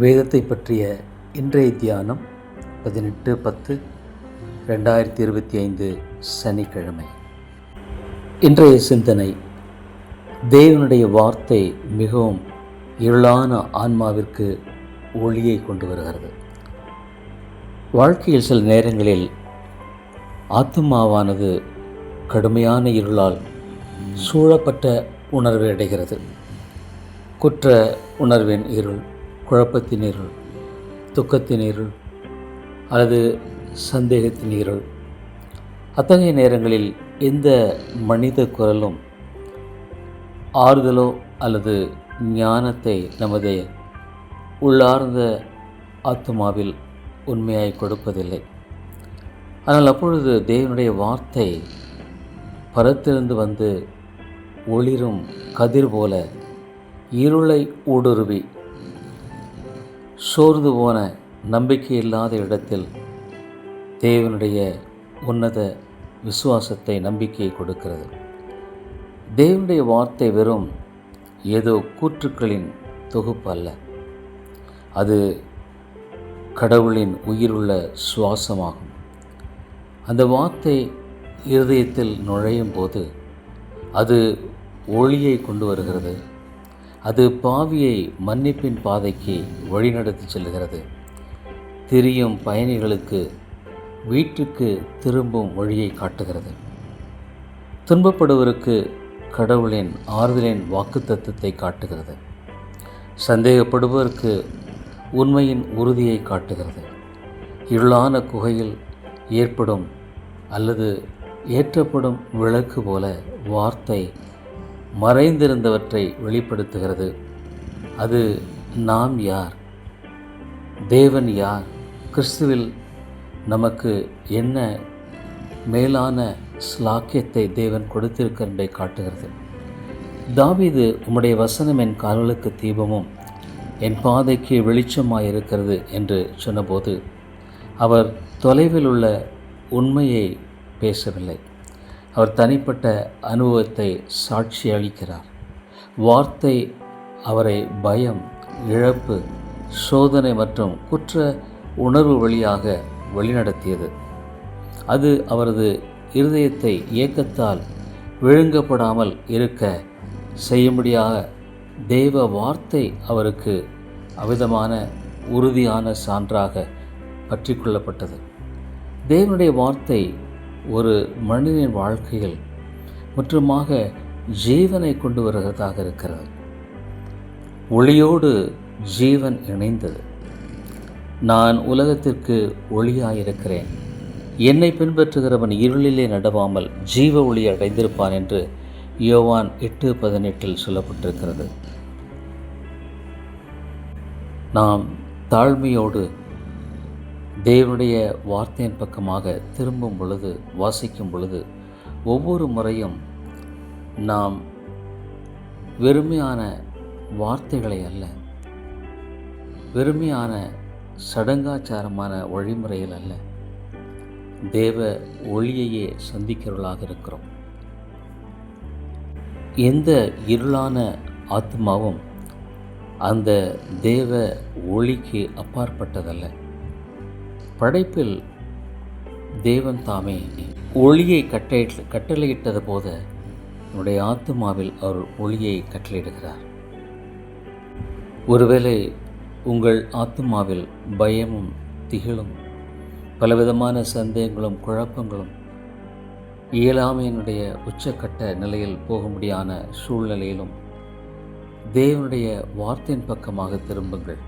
வேதத்தை பற்றிய இன்றைய தியானம் பதினெட்டு பத்து ரெண்டாயிரத்தி இருபத்தி ஐந்து சனிக்கிழமை. இன்றைய சிந்தனை தேவனுடைய வார்த்தை மிகவும் இருளான ஆன்மாவிற்கு ஒளியை கொண்டு வருகிறது. வாழ்க்கையில் சில நேரங்களில் ஆத்துமாவானது கடுமையான இருளால் சூழப்பட்ட உணர்வை அடைகிறது. குற்ற உணர்வின் இருள் குழப்பத்தின் இருள் துக்கத்தின் இருள் அல்லது சந்தேகத்தின் இருள் அத்தகைய நேரங்களில் எந்த மனித குரலும் ஆறுதலோ அல்லது ஞானத்தை நமது உள்ளார்ந்த ஆத்மாவில் உண்மையாய் கொடுப்பதில்லை. ஆனால் அப்பொழுது தேவனுடைய வார்த்தை பரத்திலிருந்து வந்து ஒளிரும் கதிர் போல இருளை ஊடுருவி சோர்ந்து போன நம்பிக்கை இல்லாத இடத்தில் தேவனுடைய உன்னத விசுவாசத்தை நம்பிக்கையை கொடுக்கிறது. தேவனுடைய வார்த்தை வெறும் ஏதோ கூற்றுக்களின் தொகுப்பு அல்ல. அது கடவுளின் உயிருள்ள சுவாசமாகும். அந்த வார்த்தை இருதயத்தில் நுழையும் போது அது ஒளியை கொண்டு வருகிறது. அது பாவியை மன்னிப்பின் பாதைக்கு வழிநடத்தி செல்கிறது. திரியும் பயணிகளுக்கு வீட்டுக்கு திரும்பும் வழியை காட்டுகிறது. துன்பப்படுவருக்கு கடவுளின் ஆறுதலின் வாக்குத்தத்தத்தை காட்டுகிறது. சந்தேகப்படுபவருக்கு உண்மையின் உறுதியை காட்டுகிறது. இருளான குகையில் ஏற்படும் அல்லது ஏற்றப்படும் விளக்கு போல வார்த்தை மறைந்திருந்தவற்றை வெளிப்படுத்துகிறது. அது நாம் யார்? தேவன் யார்? கிறிஸ்துவில் நமக்கு என்ன மேலான ஸ்லாக்கியத்தை தேவன் கொடுத்திருக்கிறதை காட்டுகிறது. தாவிது உம்முடைய வசனம் என் கால்களுக்கு தீபமும் என் பாதைக்கு வெளிச்சமாக இருக்கிறது என்று சொன்னபோது அவர் தொலைவில் உள்ள உண்மையை பேசவில்லை. அவர் தனிப்பட்ட அனுபவத்தை சாட்சி அளிக்கிறார் வார்த்தை அவரை பயம் இழப்பு சோதனை மற்றும் குற்ற உணர்வு வழியாக வழிநடத்தியது. அது அவரது இருதயத்தை இயக்கத்தால் விழுங்கப்படாமல் இருக்க செய்யும்படியாக தெய்வ வார்த்தை அவருக்கு அவிதமான உறுதியான சான்றாக பற்றி கொள்ளப்பட்டது. தேவனுடைய வார்த்தை ஒரு மனிதனின் வாழ்க்கையில் முற்றுமாக ஜீவனை கொண்டு வருகிறதாக இருக்கிறது. ஒளியோடு ஜீவன் இணைந்தது. நான் உலகத்திற்கு ஒளியாயிருக்கிறேன். என்னை பின்பற்றுகிறவன் இருளிலே நடவாமல் ஜீவ ஒளி அடைந்திருப்பான் என்று யோவான் எட்டு பதினெட்டில் சொல்லப்பட்டிருக்கிறது. நாம் தாழ்மையோடு தேவனுடைய வார்த்தையின் பக்கமாக திரும்பும் பொழுது வாசிக்கும் பொழுது ஒவ்வொரு முறையும் நாம் வெறுமையான வார்த்தைகளை அல்ல வெறுமையான சடங்காச்சாரமான வழிமுறையில் அல்ல தேவ ஒளியையே சந்திக்கிறவர்களாக இருக்கிறோம். எந்த இருளான ஆத்மாவும் அந்த தேவ ஒளிக்கு அப்பாற்பட்டதல்ல. படைப்பில் தேவன் தாமே. ஒளியை கட்டளை கட்டளையிட்டது போத என்னுடைய ஆத்மாவில் அவர் ஒளியை கட்டளையிடுகிறார். ஒருவேளை உங்கள் ஆத்மாவில் பயமும் திகிலும் பலவிதமான சந்தேகங்களும் குழப்பங்களும் இயலாமையினுடைய உச்சக்கட்ட நிலையில் போகும்படியான சூழ்நிலையிலும் தேவனுடைய வார்த்தையின் பக்கமாக திரும்புங்கள்.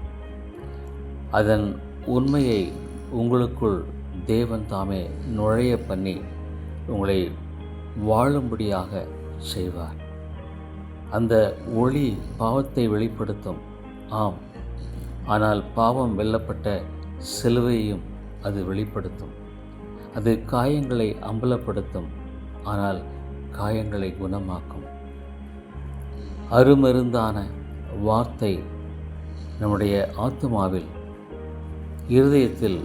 அதன் உண்மையை உங்களுக்குள் தேவன் தாமே நுழைய பண்ணி உங்களை வாழும்படியாக செய்வார். அந்த ஒளி பாவத்தை வெளிப்படுத்தும். ஆம். ஆனால் பாவம் வெல்லப்பட்ட சிலுவையையும் அது வெளிப்படுத்தும். அது காயங்களை அம்பலப்படுத்தும். ஆனால் காயங்களை குணமாக்கும். அருமருந்தான வார்த்தை நம்முடைய ஆத்மாவில் இருதயத்தில்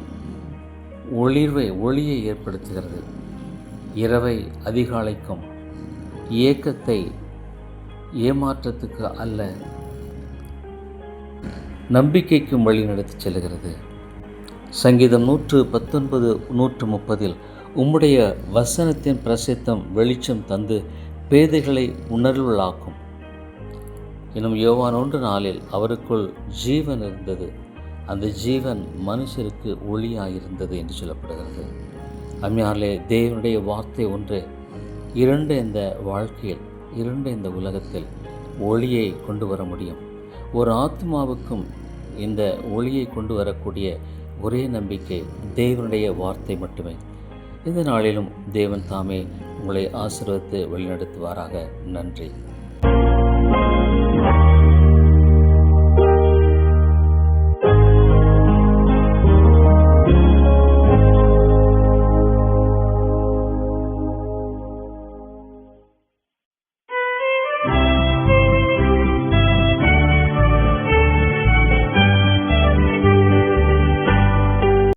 ஒளிர்வை ஒளியை ஏற்படுத்துகிறது. இரவை அதிகாலைக்கும் ஏக்கத்தை ஏமாற்றத்துக்கு அல்ல நம்பிக்கைக்கும் வழி நடத்தி செல்கிறது. சங்கீதம் நூற்று பத்தொன்பது நூற்று முப்பதில் உம்முடைய வசனத்தின் பிரசித்தம் வெளிச்சம் தந்து பேதைகளை உணர்வுகளாக்கும். இன்னும் யோவான் ஒன்று நாளில் அவருக்குள் ஜீவன் இருந்தது. அந்த ஜீவன் மனுஷருக்கு ஒளியாயிருந்தது என்று சொல்லப்படுகிறது. அம்மையாரிலே தேவனுடைய வார்த்தை ஒன்று இரண்டு இந்த வாழ்க்கையில் இரண்டு இந்த உலகத்தில் ஒளியை கொண்டு வர முடியும். ஒரு ஆத்மாவுக்கும் இந்த ஒளியை கொண்டு வரக்கூடிய ஒரே நம்பிக்கை தேவனுடைய வார்த்தை மட்டுமே. இந்த நாளிலும் தேவன் தாமே உங்களை ஆசீர்வதித்து வழிநடத்துவாராக. நன்றி.